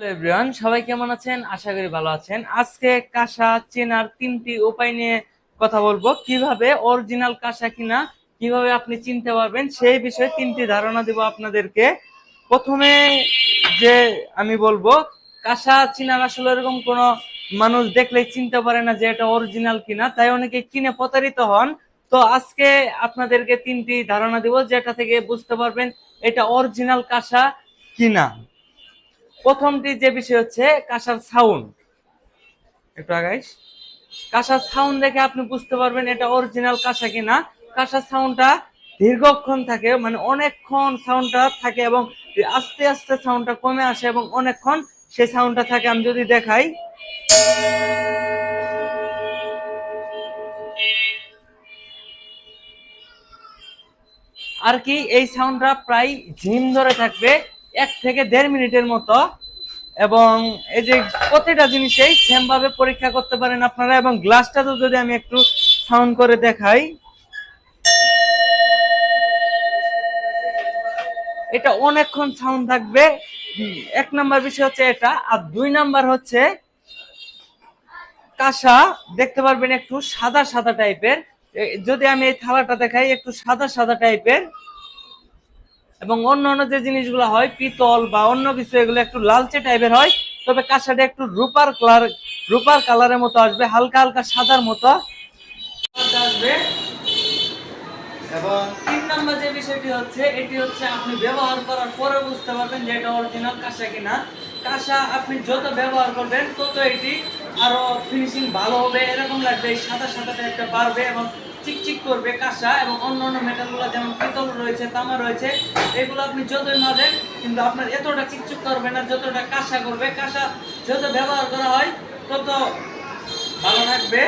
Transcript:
Everyone সবাই কেমন আছেন? আশা করি ভালো আছেন। আজকে কাঁসা চেনার তিনটি উপায় নিয়ে কথা বলব। কীভাবে অরিজিনাল কাঁসা কিনা, কীভাবে আপনি চিনতে পারবেন, সেই বিষয়ে তিনটি ধারণা দেব আপনাদেরকে। প্রথমে যে আমি বলব, কাঁসা চিনার আসলে এরকম কোনো মানুষ দেখলেই চিনতে পারে না যে এটা অরিজিনাল কিনা, তাই অনেকে কিনে প্রতারিত হন। তো আজকে আপনাদেরকে তিনটি ধারণা দিব, যেটা থেকে বুঝতে পারবেন এটা অরিজিনাল কাঁসা কিনা। প্রথমটি যে বিষয় হচ্ছে কাঁসার সাউন্ড। একটু আগাইস কাঁসার সাউন্ড দেখে আপনি বুঝতে পারবেন এটা অরিজিনাল কাঁসা কিনা। কাঁসার সাউন্ডটা দীর্ঘক্ষণ থাকে মানে অনেকক্ষণ সাউন্ডটা থাকে এবং আস্তে আস্তে সাউন্ডটা কমে আসে এবং অনেকক্ষণ সেই সাউন্ডটা থাকে। আমি যদি দেখাই। আর কি, এই সাউন্ডটা প্রায় ঝিম ধরে থাকবে। এক থেকে দেড় মিনিটের মতো এবং এই যে প্রতিটা জিনিসেই সেম ভাবে পরীক্ষা করতে পারেন আপনারা এবং গ্লাসটাতেও যদি আমি একটু সাউন্ড করে দেখাই। এটা অনেকক্ষণ সাউন্ড থাকবে। এক নাম্বার বিষয় হচ্ছে এটা, আর দুই নাম্বার হচ্ছে কাঁসা। দেখতে পারবেন একটু সাদা সাদা টাইপের যদি আমি এই থালাটা দেখাই, একটু সাদা সাদা টাইপের এবং অন্য অন্য যে জিনিসগুলো হয় পিতল বা অন্য কিছু এগুলো একটু লালচে টাইপের হয় তবে কাঁসাটা একটু রূপার কালার রূপার কালারের মতো আসবে হালকা হালকা সাদার মতো আসবে। এবং তিন নম্বর যে বিষয়টি হচ্ছে এটি হচ্ছে আপনি ব্যবহার করার পরে বুঝতে পারবেন যে এটা অরিজিনাল কাঁসা কিনা। কাঁসা আপনি যত ব্যবহার করবেন তত এটি আরও ফিনিশিং ভালো হবে, এরকম লাগবে এই সাদা সাদাতে একটা বাড়বে এবং চিকচিক করবে কাঁসা এবং অন্য অন্য মেটালগুলো যেমন পিতল রয়েছে, তামা রয়েছে, এগুলো আপনি যতই না দেন কিন্তু আপনার এতটা চিকচিক করবে না, যতটা কাঁসা করবে কাঁসা যত ব্যবহার করা হয়, তত ভালো থাকবে।